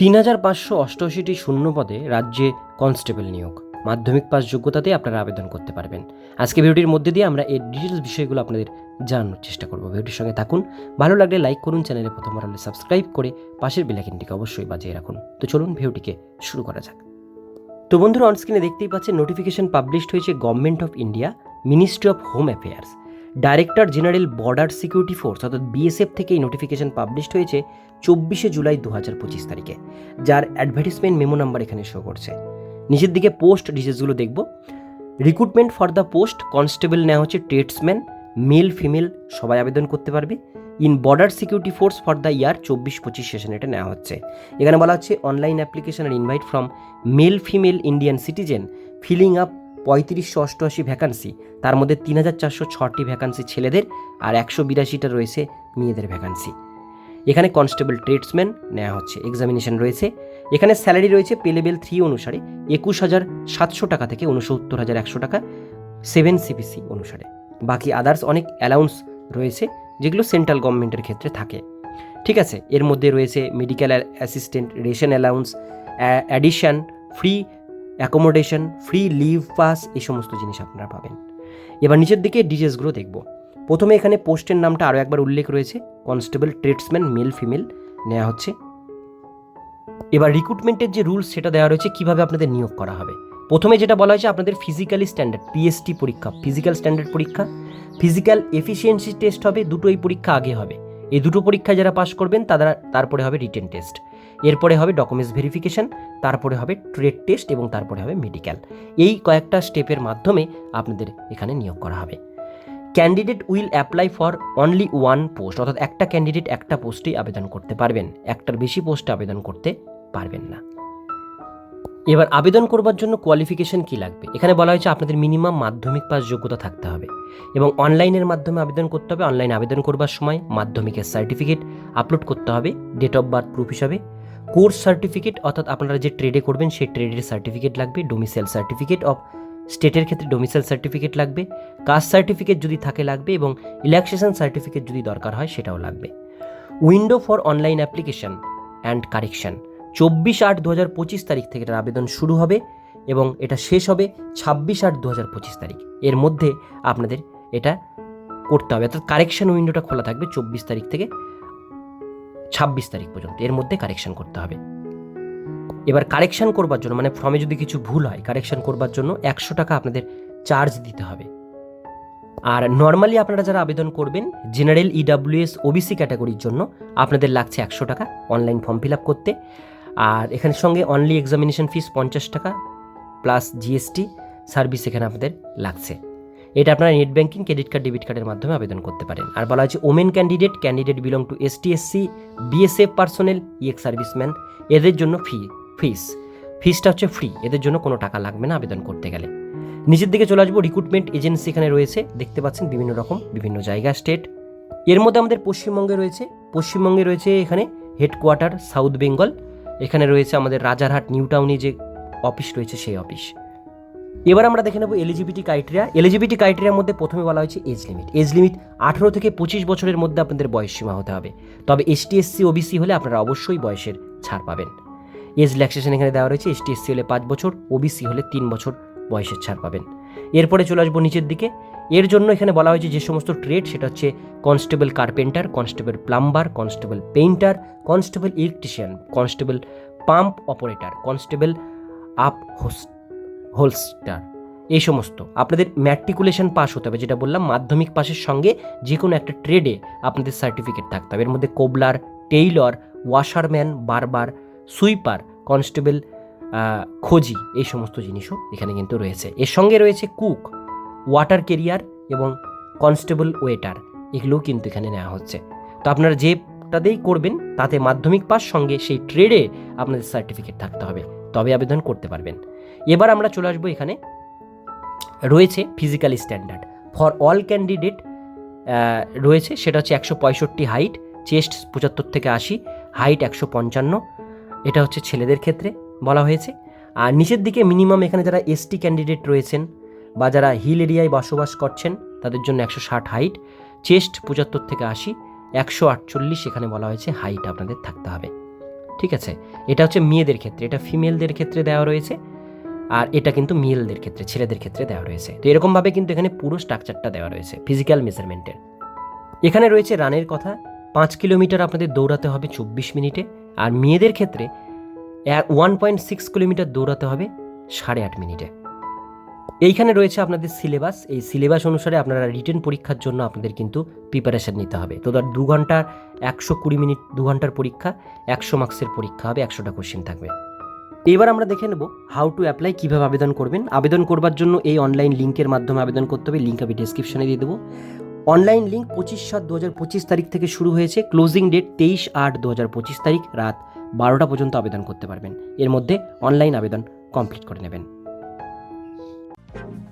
তিন হাজার পাঁচশো অষ্টআশিটি শূন্য পদে রাজ্যে কনস্টেবল নিয়োগ। মাধ্যমিক পাস যোগ্যতাতেই আপনারা আবেদন করতে পারবেন। আজকে ভিডিওটির মধ্যে দিয়ে আমরা এর ডিটেলস বিষয়গুলো আপনাদের জানানোর চেষ্টা করব। ভিডিওটির সঙ্গে থাকুন। ভালো লাগলে লাইক করুন, চ্যানেলে প্রথমবার হলে সাবস্ক্রাইব করে পাশের বেলাইকিনটিকে অবশ্যই বাজিয়ে রাখুন। তো চলুন ভিডিওটিকে শুরু করা যাক। তো বন্ধুরা অনস্ক্রিনে দেখতেই পাচ্ছেন নোটিফিকেশন পাবলিশড হয়েছে government of India ministry of home affairs director general border security force অর্থাৎ বিএসএফ থেকে এই নোটিফিকেশন পাবলিশড হয়েছে চব্বিশে জুলাই দু হাজার পঁচিশ তারিখে, যার অ্যাডভার্টিসমেন্ট মেমো নাম্বার এখানে শো করছে। নিচের দিকে পোস্ট ডিটেলসগুলো দেখব। Recruitment for the post constable নেওয়া হচ্ছে ট্রেডসম্যান মেল ফিমেল সবাই আবেদন করতে পারবে। In border security force for the year চব্বিশ পঁচিশ সেশন এটা নেওয়া হচ্ছে। এখানে বলা হচ্ছে online application are invite from male female Indian citizen filling up পঁয়ত্রিশশো অষ্টআশি ভ্যাকান্সি তার মধ্যে তিন হাজার চারশো ছটি ভ্যাকান্সি ছেলেদের আর একশো বিরাশিটা রয়েছে মেয়েদের ভ্যাকান্সি এখানে কনস্টেবল ট্রেডসম্যান নেওয়া হচ্ছে এক্সামিনেশন রয়েছে। এখানে স্যালারি রয়েছে পে লেভেল থ্রি অনুসারে, একুশ হাজার সাতশো টাকা থেকে উনসত্তর হাজার একশো টাকা সেভেন সিপিসি অনুসারে। বাকি আদার্স অনেক অ্যালাউন্স রয়েছে, যেগুলো সেন্ট্রাল গভর্নমেন্টের ক্ষেত্রে থাকে। ঠিক আছে, এর মধ্যে রয়েছে medical assistant ration allowance addition free accommodation free leave pass এই সমস্ত জিনিস আপনারা পাবেন। এবার নিচের দিকে ডিটেলসগুলো দেখব। প্রথমে এখানে পোস্টের নামটা আরও একবার উল্লেখ রয়েছে। কনস্টেবল ট্রেডসম্যান মেল ফিমেল নেওয়া হচ্ছে। এবার রিক্রুটমেন্টের যে রুলস সেটা দেওয়া রয়েছে, কীভাবে আপনাদের নিয়োগ করা হবে। প্রথমে যেটা বলা হয়েছে, আপনাদের ফিজিক্যালি স্ট্যান্ডার্ড পিএসটি পরীক্ষা ফিজিক্যাল স্ট্যান্ডার্ড পরীক্ষা। ফিজিক্যাল এফিসিয়েন্সি টেস্ট হবে, দুটোই পরীক্ষা আগে হবে। এই দুটো পরীক্ষায় যারা পাশ করবেন তারা তারপরে হবে রিটেন টেস্ট এরপরে হবে ডকুমেন্টস ভেরিফিকেশান তারপরে হবে ট্রেড টেস্ট এবং তারপরে হবে মেডিকেল এই কয়েকটা স্টেপের মাধ্যমে আপনাদের এখানে নিয়োগ করা হবে। Candidate will apply for only one post অর্থাৎ একটা ক্যান্ডিডেট একটা পোস্টেই আবেদন করতে পারবেন। একটার বেশি পোস্টে আবেদন করতে পারবেন না। এবার আবেদন করবার জন্য কোয়ালিফিকেশন কি লাগবে? এখানে বলা হয়েছে আপনাদের মিনিমাম মাধ্যমিক পাস যোগ্যতা থাকতে হবে এবং অনলাইনের মাধ্যমে আবেদন করতে হবে। অনলাইন আবেদন করবার সময় মাধ্যমিকের সার্টিফিকেট আপলোড করতে হবে ডেট অফ বার্থ প্রুফ হিসাবে। কোর্স সার্টিফিকেট অর্থাৎ আপনারা যে ট্রেডে করবেন, সেই ট্রেডের সার্টিফিকেট লাগবে। ডোমিসাইল সার্টিফিকেট অফ স্টেটের ক্ষেত্রে ডোমিসাইল সার্টিফিকেট লাগবে। কাস্ট সার্টিফিকেট যদি থাকে লাগবে এবং ইলেকশন সার্টিফিকেট যদি দরকার হয়, সেটাও লাগবে। Window for online application and correction চব্বিশ আট দু হাজার পঁচিশ তারিখ থেকে এটার আবেদন শুরু হবে এবং এটা শেষ হবে ছাব্বিশ আট দু হাজার পঁচিশ তারিখ। এর মধ্যে আপনাদের এটা করতে হবে। অর্থাৎ কারেকশন উইন্ডোটা খোলা থাকবে চব্বিশ তারিখ থেকে ছাব্বিশ তারিখ পর্যন্ত। এর মধ্যে কারেকশন করতে হবে। এবার কারেকশন করবার জন্য মানে ফর্মে যদি কিছু ভুল হয় কারেকশন করবার জন্য একশো টাকা আপনাদের চার্জ দিতে হবে। আর নর্মালি আপনারা যারা আবেদন করবেন জেনারেল ইডাব্লিউএস ওবিসি ক্যাটাগরির জন্য আপনাদের লাগছে একশো টাকা অনলাইন ফর্ম ফিল আপ করতে। আর এখানের সঙ্গে অনলি এক্সামিনেশন ফিস পঞ্চাশ টাকা প্লাস জিএসটি সার্ভিস এখানে আপনাদের লাগছে। এটা আপনারা net banking credit card debit কার্ডের মাধ্যমে আবেদন করতে পারেন। আর বলা হয়েছে women candidate candidate belong to S T SC BSF personnel ex serviceman এদের জন্য ফি ফিস ফিসটা হচ্ছে ফ্রি এদের জন্য কোনো টাকা লাগবে না আবেদন করতে গেলে। নিচের দিকে চলে আসব রিক্রুটমেন্ট এজেন্সি এখানে রয়েছে, দেখতে পাচ্ছেন বিভিন্ন রকম, বিভিন্ন জায়গা স্টেট এর মধ্যে আমাদের পশ্চিমবঙ্গে রয়েছে পশ্চিমবঙ্গে রয়েছে এখানে হেডকোয়ার্টার সাউথ বেঙ্গল এখানে রয়েছে আমাদের রাজারহাট, নিউ টাউনে যে অফিস রয়েছে সেই অফিস। এবার আমরা দেখে নেব এলিজিবিলিটি ক্রাইটেরিয়া। এলিজিবিলিটি ক্রাইটেরিয়ার মধ্যে প্রথমে বলা হয়েছে এজ লিমিট। এজ লিমিট আঠেরো থেকে পঁচিশ বছরের মধ্যে আপনাদের বয়স সীমা হতে হবে। তবে এসটি এসসি ওবিসি হলে আপনারা অবশ্যই বয়সের ছাড় পাবেন। এজ রিল্যাক্সেশন এখানে দেওয়া রয়েছে এসটি এসসি হলে পাঁচ বছর, ওবিসি হলে তিন বছর বয়সের ছাড় পাবেন। এরপরে চলে আসব নিচের দিকে। এর জন্য এখানে বলা হয়েছে যে সমস্ত ট্রেড সেটা হচ্ছে constable carpenter, constable plumber, constable painter, constable electrician, constable pump operator, constable upholster. এই সমস্ত। আপনাদের ম্যাট্রিকুলেশন পাস হতে হবে, যেটা বললাম, মাধ্যমিক পাসের সঙ্গে যে কোনো একটা ট্রেডে আপনাদের সার্টিফিকেট থাকতে হবে। এর মধ্যে cobbler, tailor, washerman, barber, sweeper, constable খোঁজি, এই সমস্ত জিনিসও এখানে কিন্তু রয়েছে। এর সঙ্গে রয়েছে কুক। ওয়াটার কেরিয়ার এবং কনস্টেবল ওয়েটার, এগুলোও কিন্তু এখানে নেওয়া হচ্ছে। তো আপনারা যেটাতেই করবেন, তাতে মাধ্যমিক পাস, সঙ্গে সেই ট্রেডে আপনাদের সার্টিফিকেট থাকতে হবে। তবে আবেদন করতে পারবেন। এবার আমরা চলে আসব এখানে। রয়েছে physical standard for all candidate রয়েছে, সেটা হচ্ছে একশো পঁয়ষট্টি হাইট চেস্ট পঁচাত্তর থেকে আশি হাইট একশো পঞ্চান্ন। এটা হচ্ছে ছেলেদের ক্ষেত্রে বলা হয়েছে। আর নিচের দিকে মিনিমাম এখানে যারা এসটি ক্যান্ডিডেট রয়েছেন বা যারা হিল এরিয়ায় বসবাস করছেন, তাদের জন্য একশো ষাট হাইট, চেস্ট পঁচাত্তর থেকে আশি, একশো আটচল্লিশ এখানে বলা হয়েছে, হাইট আপনাদের থাকতে হবে। ঠিক আছে? এটা হচ্ছে মেয়েদের ক্ষেত্রে, এটা ফিমেলদের ক্ষেত্রে দেওয়া রয়েছে, আর এটা কিন্তু মেলদের ক্ষেত্রে, ছেলেদের ক্ষেত্রে দেওয়া রয়েছে। তো এরকমভাবে কিন্তু এখানে পুরো স্ট্রাকচারটা দেওয়া রয়েছে, ফিজিক্যাল মেজারমেন্টের। এখানে রয়েছে রানের কথা, পাঁচ কিলোমিটার আপনাদের দৌড়াতে হবে চব্বিশ মিনিটে, আর মেয়েদের ক্ষেত্রে ওয়ান পয়েন্ট সিক্স কিলোমিটার দৌড়াতে হবে সাড়ে আট মিনিটে। এইখানে রয়েছে আপনাদের সিলেবাস। এই সিলেবাস অনুসারে আপনারা রিটেন পরীক্ষার জন্য আপনাদের কিন্তু প্রিপারেশন নিতে হবে। তো ধর দু ঘণ্টার একশো কুড়ি মিনিট, দু ঘণ্টার পরীক্ষা, একশো মার্কসের পরীক্ষা হবে, একশোটা কোশ্চেন থাকবে। এবার আমরা দেখে নেব হাউ টু অ্যাপ্লাই কীভাবে আবেদন করবেন। আবেদন করবার জন্য এই অনলাইন লিঙ্কের মাধ্যমে আবেদন করতে হবে লিঙ্ক আমি ডিসক্রিপশনে দিয়ে দেবো। অনলাইন লিঙ্ক পঁচিশ সাত দু হাজার পঁচিশ তারিখ থেকে শুরু হয়েছে ক্লোজিং ডেট তেইশ আট দু হাজার পঁচিশ তারিখ রাত বারোটা পর্যন্ত আবেদন করতে পারবেন। এর মধ্যে অনলাইন আবেদন কমপ্লিট করে নেবেন। Thank you.